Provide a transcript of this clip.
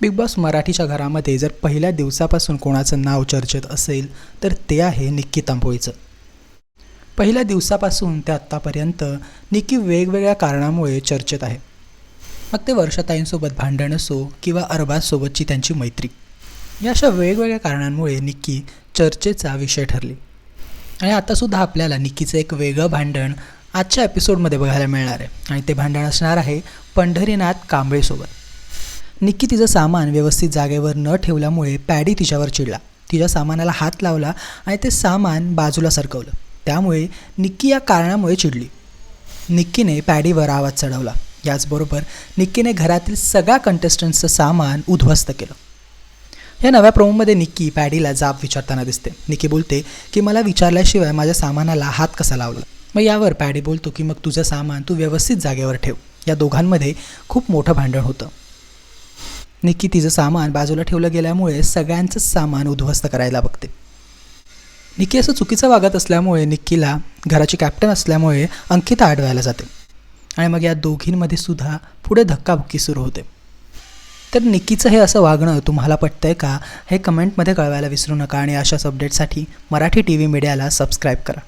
Big boss मराठीच्या घरामध्ये जर पहिल्या दिवसापासून कोणाचं नाव चर्चेत असेल तर ते आहे निक्की तांबोळीचं. पहिल्या दिवसापासून ते आत्तापर्यंत निक्की वेगवेगळ्या कारणामुळे चर्चेत आहे. मग ते वर्षाताईंसोबत भांडण असो किंवा अरबाजसोबतची त्यांची मैत्री. या अशा वेगवेगळ्या कारणांमुळे निक्की चर्चेचा विषय ठरली. आणि आतासुद्धा आपल्याला निक्कीचं एक वेगळं भांडण आजच्या एपिसोडमध्ये बघायला मिळणार आहे. आणि ते भांडण असणार आहे पंढरीनाथ कांबळेसोबत. निक्की तिचं सामान व्यवस्थित जागेवर न ठेवल्यामुळे पॅडी तिच्यावर चिडला. तिच्या सामानाला हात लावला आणि ते सामान बाजूला सरकवलं. त्यामुळे निक्की या कारणामुळे चिडली. निक्कीने पॅडीवर आवाज चढवला. याचबरोबर निक्कीने घरातील सगळ्या कंटेस्टंट्सचं सामान उद्ध्वस्त केलं. या नव्या प्रोमोमध्ये निक्की पॅडीला जाब विचारताना दिसते. निक्की बोलते की मला विचारल्याशिवाय माझ्या सामानाला हात कसा लावला? मग यावर पॅडी बोलतो की मग तुझं सामान तू व्यवस्थित जागेवर ठेव. या दोघांमध्ये खूप मोठं भांडण होतं. निक्की तिचं सामान बाजूला ठेवलं गेल्यामुळे सगळ्यांचंच सामान उद्ध्वस्त करायला बघते. निक्की असं चुकीचं वागत असल्यामुळे निक्कीला घराची कॅप्टन असल्यामुळे अंकिता आडवायला जाते. आणि मग या दोघींमध्ये सुद्धा पुढे धक्काबुक्की सुरू होते. तर निक्कीचं हे असं वागणं तुम्हाला पटतंय का? हे कमेंटमध्ये कळवायला विसरू नका आणि अशाच अपडेटसाठी मराठी टी व्ही मीडियाला सबस्क्राईब करा.